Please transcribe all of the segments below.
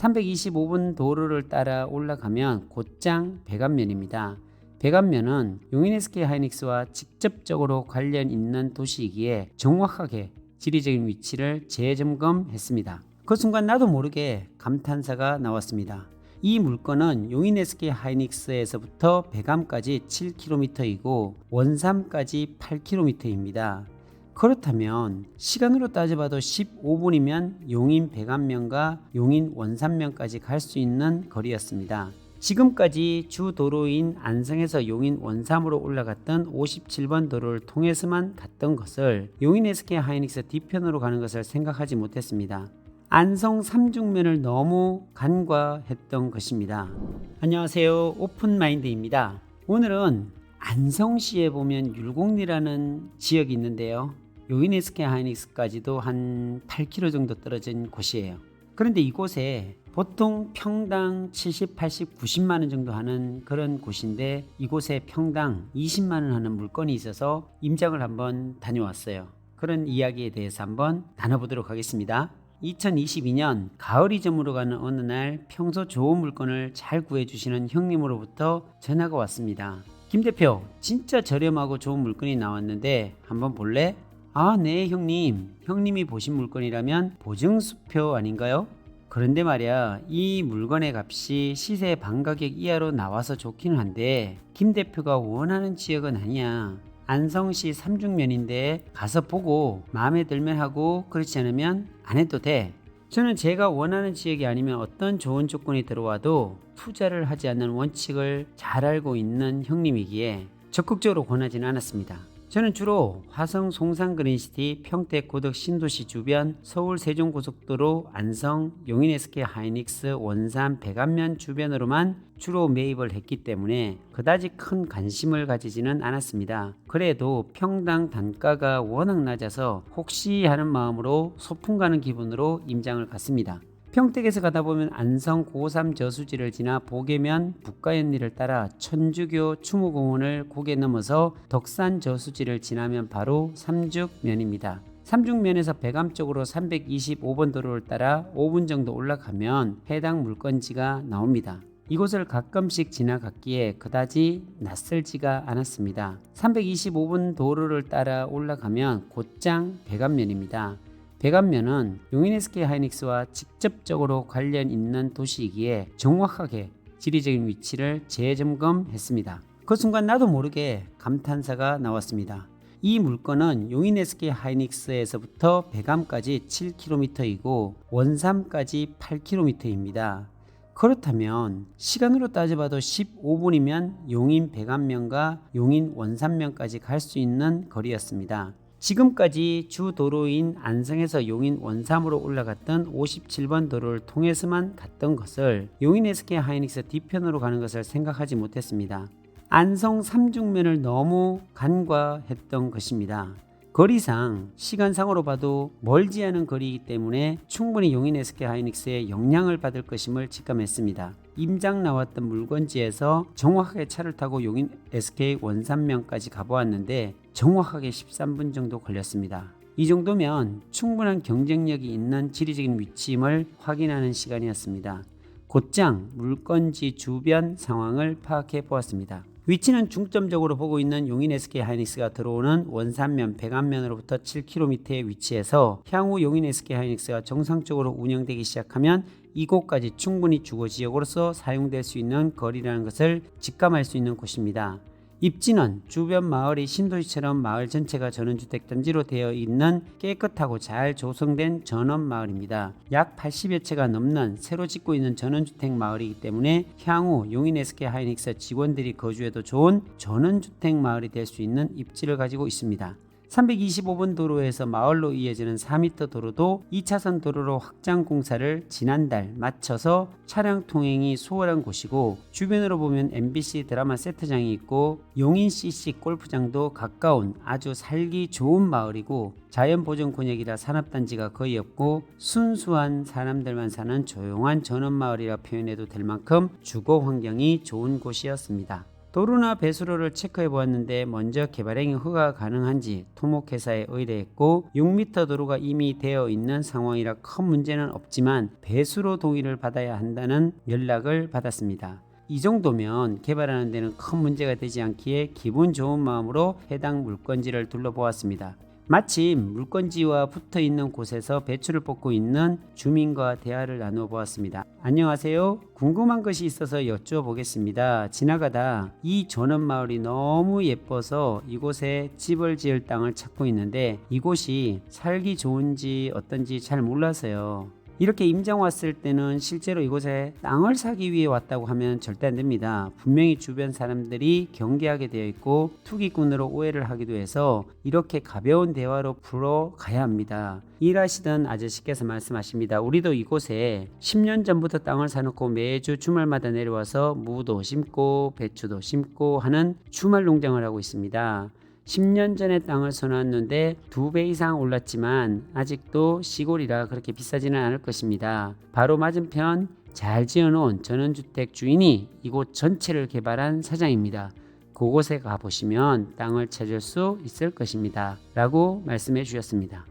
325번 도로를 따라 올라가면 곧장 백안면입니다. 백안면은 용인 SK 하이닉스와 직접적으로 관련 있는 도시이기에 정확하게 지리적인 위치를 재점검했습니다. 그 순간 나도 모르게 감탄사가 나왔습니다. 이 물건은 용인 SK 하이닉스에서부터 백암까지 7km이고 원삼까지 8km입니다. 그렇다면 시간으로 따져봐도 15분이면 용인 백암면과 용인 원산면까지 갈 수 있는 거리였습니다. 지금까지 주 도로인 안성에서 용인 원삼으로 올라갔던 57번 도로를 통해서만 갔던 것을 용인 SK 하이닉스 뒤편으로 가는 것을 생각하지 못했습니다. 안성 삼중면을 너무 간과했던 것입니다. 안녕하세요. 오픈마인드입니다. 오늘은 안성시에 보면 율곡리라는 지역이 있는데요. SK 하이닉스까지도 한 8km 정도 떨어진 곳이에요. 그런데 이곳에 보통 평당 70, 80, 90만 원 정도 하는 그런 곳인데 이곳에 평당 20만 원 하는 물건이 있어서 임장을 한번 다녀왔어요. 그런 이야기에 대해서 한번 나눠보도록 하겠습니다. 2022년 가을이 저물어 가는 어느 날 평소 좋은 물건을 잘 구해주시는 형님으로부터 전화가 왔습니다. 김 대표, 진짜 저렴하고 좋은 물건이 나왔는데 한번 볼래? 아, 네, 형님. 형님이 보신 물건이라면 보증수표 아닌가요? 그런데 말이야, 이 물건의 값이 시세 반가격 이하로 나와서 좋기는 한데, 김 대표가 원하는 지역은 아니야. 안성시 삼중면인데 가서 보고 마음에 들면 하고 그렇지 않으면 안 해도 돼. 저는 제가 원하는 지역이 아니면 어떤 좋은 조건이 들어와도 투자를 하지 않는 원칙을 잘 알고 있는 형님이기에 적극적으로 권하지는 않았습니다. 저는 주로 화성 송산 그린시티 평택 고덕 신도시 주변 서울 세종고속도로 안성 용인 SK 하이닉스 원산 백안면 주변으로만 주로 매입을 했기 때문에 그다지 큰 관심을 가지지는 않았습니다. 그래도 평당 단가가 워낙 낮아서 혹시 하는 마음으로 소풍 가는 기분으로 임장을 갔습니다. 평택에서 가다 보면 안성 고3 저수지를 지나 보계면 북가연리를 따라 천주교 추모공원을 고개 넘어서 덕산 저수지를 지나면 바로 삼죽면입니다. 삼죽면에서 백암 쪽으로 325번 도로를 따라 5분 정도 올라가면 해당 물건지가 나옵니다. 이곳을 가끔씩 지나갔기에 그다지 낯설지가 않았습니다. 325번 도로를 따라 올라가면 곧장 백암면입니다. 백안면은 용인 SK 하이닉스와 직접적으로 관련 있는 도시이기에 정확하게 지리적인 위치를 재점검했습니다. 그 순간 나도 모르게 감탄사가 나왔습니다. 이 물건은 용인 SK 하이닉스에서부터 백암까지 7km이고 원삼까지 8km입니다. 그렇다면 시간으로 따져봐도 15분이면 용인 백안면과 용인 원산면까지 갈 수 있는 거리였습니다. 지금까지 주 도로인 안성에서 용인 원삼으로 올라갔던 57번 도로를 통해서만 갔던 것을 용인 SK 하이닉스 뒤편으로 가는 것을 생각하지 못했습니다. 안성 삼중면을 너무 간과했던 것입니다. 거리상 시간상으로 봐도 멀지 않은 거리이기 때문에 충분히 용인 SK 하이닉스의 영향을 받을 것임을 직감했습니다. 임장 나왔던 물건지에서 정확하게 차를 타고 용인 SK 원산면까지 가보았는데 정확하게 13분 정도 걸렸습니다. 이 정도면 충분한 경쟁력이 있는 지리적인 위치임을 확인하는 시간이었습니다. 곧장 물건지 주변 상황을 파악해 보았습니다. 위치는 중점적으로 보고 있는 용인 SK 하이닉스가 들어오는 원산면 백안면으로부터 7km의 위치에서 향후 용인 SK 하이닉스가 정상적으로 운영되기 시작하면 이곳까지 충분히 주거 지역으로서 사용될 수 있는 거리라는 것을 직감할 수 있는 곳입니다. 입지는 주변 마을이 신도시처럼 마을 전체가 전원주택 단지로 되어 있는 깨끗하고 잘 조성된 전원 마을입니다. 약 80여 채가 넘는 새로 짓고 있는 전원주택 마을이기 때문에 향후 용인 SK 하이닉스 직원들이 거주해도 좋은 전원주택 마을이 될 수 있는 입지를 가지고 있습니다. 325번 도로에서 마을로 이어지는 4m 도로도 2차선 도로로 확장 공사를 지난달 마쳐서 차량 통행이 수월한 곳이고 주변으로 보면 MBC 드라마 세트장이 있고 용인 CC 골프장도 가까운 아주 살기 좋은 마을이고 자연 보존 권역이라 산업단지가 거의 없고 순수한 사람들만 사는 조용한 전원 마을이라 표현해도 될 만큼 주거 환경이 좋은 곳이었습니다. 도로나 배수로를 체크해 보았는데 먼저 개발행위 허가 가능한지 토목회사에 의뢰했고 6m 도로가 이미 되어 있는 상황이라 큰 문제는 없지만 배수로 동의를 받아야 한다는 연락을 받았습니다. 이 정도면 개발하는 데는 큰 문제가 되지 않기에 기분 좋은 마음으로 해당 물건지를 둘러보았습니다. 마침 물건지와 붙어 있는 곳에서 배추를 뽑고 있는 주민과 대화를 나누어 보았습니다. 안녕하세요. 궁금한 것이 있어서 여쭈어보겠습니다. 지나가다 이 전원 마을이 너무 예뻐서 이곳에 집을 지을 땅을 찾고 있는데 이곳이 살기 좋은지 어떤지 잘 몰라서요. 이렇게 임장 왔을 때는 실제로 이곳에 땅을 사기 위해 왔다고 하면 절대 안 됩니다. 분명히 주변 사람들이 경계하게 되어 있고 투기꾼으로 오해를 하기도 해서 이렇게 가벼운 대화로 풀어 가야 합니다. 일하시던 아저씨께서 말씀하십니다. 우리도 이곳에 10년 전부터 땅을 사놓고 매주 주말마다 내려와서 무도 심고 배추도 심고 하는 주말 농장을 하고 있습니다. 10년 전에 땅을 사놨는데 두 배 이상 올랐지만 아직도 시골이라 그렇게 비싸지는 않을 것입니다. 바로 맞은편 잘 지어놓은 전원주택 주인이 이곳 전체를 개발한 사장입니다. 그곳에 가보시면 땅을 찾을 수 있을 것입니다. 라고 말씀해 주셨습니다.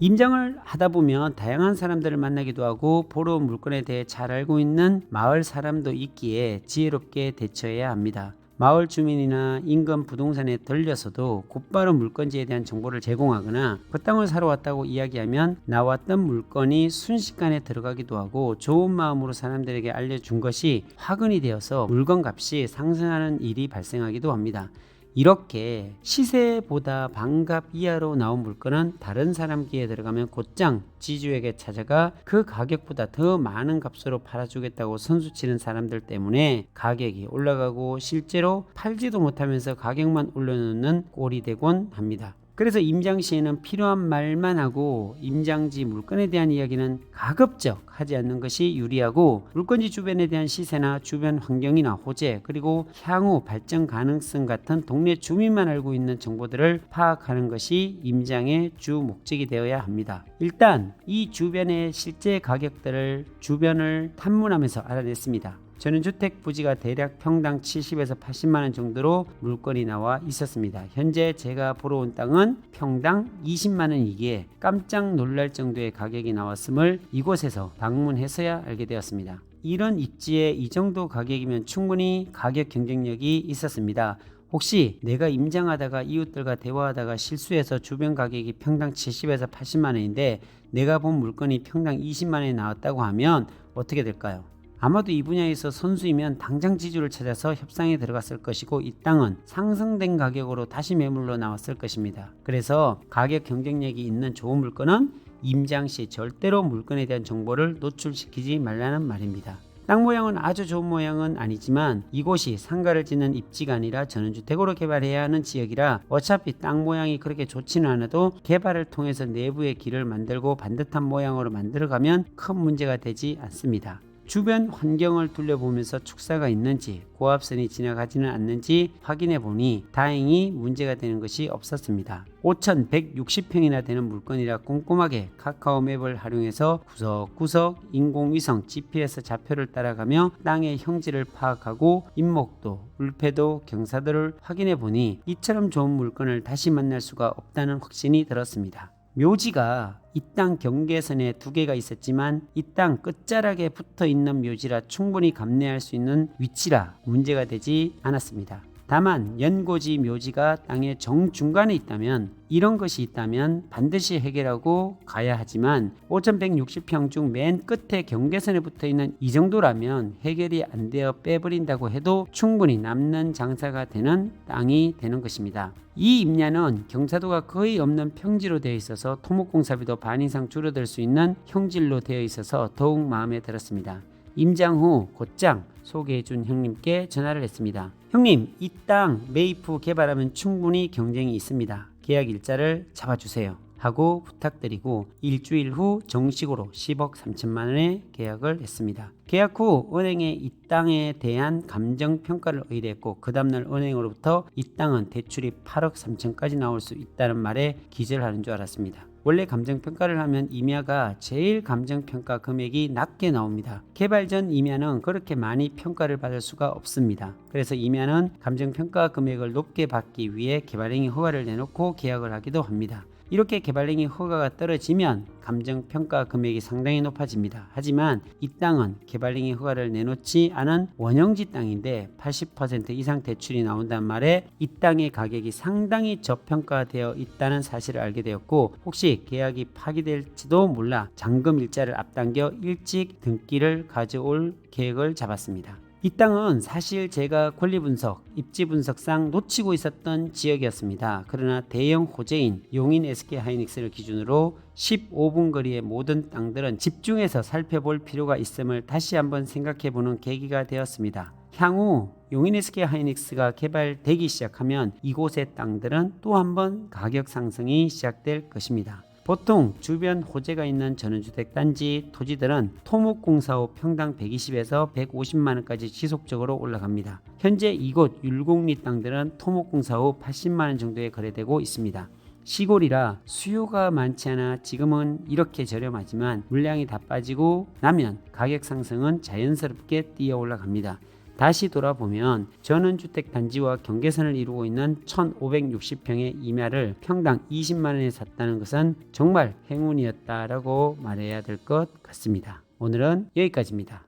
임장을 하다 보면 다양한 사람들을 만나기도 하고 보러 온 물건에 대해 잘 알고 있는 마을 사람도 있기에 지혜롭게 대처해야 합니다. 마을 주민이나 인근 부동산에 들려서도 곧바로 물건지에 대한 정보를 제공하거나 그 땅을 사러 왔다고 이야기하면 나왔던 물건이 순식간에 들어가기도 하고 좋은 마음으로 사람들에게 알려준 것이 화근이 되어서 물건 값이 상승하는 일이 발생하기도 합니다. 이렇게 시세보다 반값 이하로 나온 물건은 다른 사람 귀에 들어가면 곧장 지주에게 찾아가 그 가격보다 더 많은 값으로 팔아주겠다고 선수치는 사람들 때문에 가격이 올라가고 실제로 팔지도 못하면서 가격만 올려놓는 꼴이 되곤 합니다. 그래서 임장 시에는 필요한 말만 하고 임장지 물건에 대한 이야기는 가급적 하지 않는 것이 유리하고 물건지 주변에 대한 시세나 주변 환경이나 호재 그리고 향후 발전 가능성 같은 동네 주민만 알고 있는 정보들을 파악하는 것이 임장의 주 목적이 되어야 합니다. 일단 이 주변의 실제 가격들을 주변을 탐문하면서 알아냈습니다. 저는 주택 부지가 대략 평당 70에서 80만 원 정도로 물건이 나와 있었습니다. 현재 제가 보러 온 땅은 평당 20만 원이기에 깜짝 놀랄 정도의 가격이 나왔음을 이곳에서 방문해서야 알게 되었습니다. 이런 입지에 이 정도 가격이면 충분히 가격 경쟁력이 있었습니다. 혹시 내가 임장하다가 이웃들과 대화하다가 실수해서 주변 가격이 평당 70에서 80만 원인데 내가 본 물건이 평당 20만 원이 나왔다고 하면 어떻게 될까요? 아마도 이 분야에서 선수이면 당장 지주를 찾아서 협상에 들어갔을 것이고 이 땅은 상승된 가격으로 다시 매물로 나왔을 것입니다. 그래서 가격 경쟁력이 있는 좋은 물건은 임장 시 절대로 물건에 대한 정보를 노출시키지 말라는 말입니다. 땅 모양은 아주 좋은 모양은 아니지만 이곳이 상가를 짓는 입지가 아니라 전원주택으로 개발해야 하는 지역이라 어차피 땅 모양이 그렇게 좋지는 않아도 개발을 통해서 내부의 길을 만들고 반듯한 모양으로 만들어가면 큰 문제가 되지 않습니다. 주변 환경을 둘러보면서 축사가 있는지 고압선이 지나가지는 않는지 확인해 보니 다행히 문제가 되는 것이 없었습니다. 5,160평이나 되는 물건이라 꼼꼼하게 카카오 맵을 활용해서 구석구석 인공위성 GPS 좌표를 따라가며 땅의 형질을 파악하고 인목도, 울패도, 경사도를 확인해 보니 이처럼 좋은 물건을 다시 만날 수가 없다는 확신이 들었습니다. 묘지가 이 땅 경계선에 두 개가 있었지만 이 땅 끝자락에 붙어 있는 묘지라 충분히 감내할 수 있는 위치라 문제가 되지 않았습니다. 다만 연고지 묘지가 땅의 정중간에 있다면 이런 것이 있다면 반드시 해결하고 가야 하지만 5160평 중 맨 끝에 경계선에 붙어 있는 이 정도라면 해결이 안 되어 빼버린다고 해도 충분히 남는 장사가 되는 땅이 되는 것입니다. 이 임야는 경사도가 거의 없는 평지로 되어 있어서 토목공사비도 반 이상 줄어들 수 있는 형질로 되어 있어서 더욱 마음에 들었습니다. 임장 후 곧장 소개해 준 형님께 전화를 했습니다. 형님, 이땅후 개발하면 충분히 경쟁이 있습니다. 계약 일자를 잡아주세요. 하고 부탁드리고 일주일 후 정식으로 10억 3천만 원의 계약을 했습니다. 계약 후 은행에 이 땅에 대한 감정 평가를 의뢰했고 그 다음날 은행으로부터 이 땅은 대출이 8억 3천까지 나올 수 있다는 말에 기절하는 줄 알았습니다. 원래 감정평가를 하면 임야가 제일 감정평가 금액이 낮게 나옵니다. 개발 전 임야는 그렇게 많이 평가를 받을 수가 없습니다. 그래서 임야는 감정평가 금액을 높게 받기 위해 개발행위 허가를 내놓고 계약을 하기도 합니다. 이렇게 개발행위 허가가 떨어지면 감정 평가 금액이 상당히 높아집니다. 하지만 이 땅은 개발행위 허가를 내놓지 않은 원형지 땅인데 80% 이상 대출이 나온다는 말에 이 땅의 가격이 상당히 저평가되어 있다는 사실을 알게 되었고 혹시 계약이 파기될지도 몰라 잔금 일자를 앞당겨 일찍 등기를 가져올 계획을 잡았습니다. 이 땅은 사실 제가 권리 분석, 입지 분석상 놓치고 있었던 지역이었습니다. 그러나 대형 호재인 용인 SK 하이닉스를 기준으로 15분 거리의 모든 땅들은 집중해서 살펴볼 필요가 있음을 다시 한번 생각해 보는 계기가 되었습니다. 향후 용인 SK 하이닉스가 개발되기 시작하면 이곳의 땅들은 또 한번 가격 상승이 시작될 것입니다. 보통 주변 호재가 있는 전원주택 단지 토지들은 토목공사 후 평당 120에서 150만 원까지 지속적으로 올라갑니다. 현재 이곳 율곡리 땅들은 토목공사 후 80만 원 정도에 거래되고 있습니다. 시골이라 수요가 많지 않아 지금은 이렇게 저렴하지만 물량이 다 빠지고 나면 가격 상승은 자연스럽게 뛰어 올라갑니다. 다시 돌아보면 전원주택 단지와 경계선을 이루고 있는 1560평의 임야를 평당 20만 원에 샀다는 것은 정말 행운이었다라고 말해야 될 것 같습니다. 오늘은 여기까지입니다.